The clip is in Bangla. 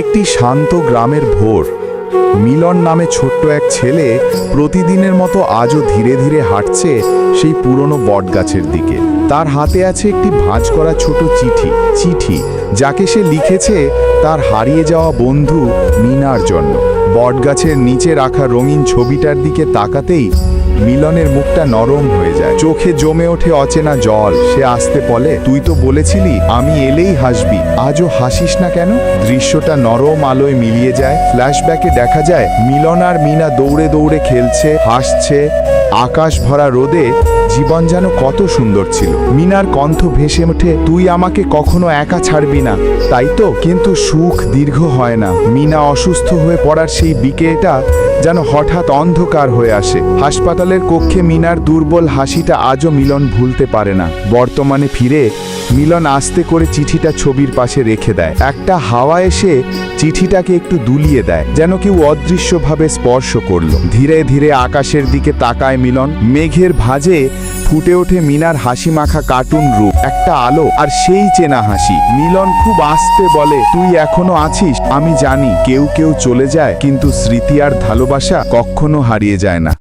একটি শান্ত গ্রামের ভোর। মিলন নামে ছোট্ট এক ছেলে প্রতিদিনের মতো আজও ধীরে ধীরে হাঁটছে সেই পুরনো বটগাছের দিকে। তার হাতে আছে একটি ভাঁজ করা ছোট চিঠি চিঠি, যাকে সে লিখেছে তার হারিয়ে যাওয়া বন্ধু মিনার জন্য। বটগাছের নিচে রাখা রঙিন ছবিটার দিকে তাকাতেই মিলনের মুখটা নরম হয়ে যায়। চোখে জমে ওঠে অচেনা জল। সে আসতে বলে, তুই তো বলেছিলি, আমি এলেই হাসবি। আজও হাসিস না কেন? দৃশ্যটা নরম আলোয় মিলিয়ে যায়। ফ্ল্যাশব্যাকে দেখা যায়, মিলন আর মিনা দৌড়ে দৌড়ে খেলছে, হাসছে। আকাশ ভরা রোদে জীবন যেন কত সুন্দর ছিল। মিনার কণ্ঠ ভেসে ওঠে, তুই আমাকে কখনো একা ছাড়বি না। তাই তো? কিন্তু সুখ দীর্ঘ হয় না। মিনা অসুস্থ হয়ে পড়ার সেই বিকেটা যেন হঠাৎ অন্ধকার হয়ে আসে। হাসপাতালের কক্ষে মিনার দুর্বল হাসিটা আজও মিলন ভুলতে পারে না। বর্তমানে ফিরে মিলন আস্তে করে চিঠিটা ছবির পাশে রেখে দেয়। একটা হাওয়া এসে চিঠিটাকে একটু দুলিয়ে দেয়, যেন কেউ অদৃশ্যভাবে স্পর্শ করল। ধীরে ধীরে আকাশের দিকে তাকায় মিলন। মেঘের ভাঁজে ফুটে ওঠে মিনার হাসি মাখা কার্টুন রূপ, একটা আলো, আর সেই চেনা হাসি। মিলন খুব আস্তে বলে, তুই এখনও আছিস? আমি জানি, কেউ কেউ চলে যায়, কিন্তু স্মৃতি আর ভালোবাসা কখনো হারিয়ে যায় না।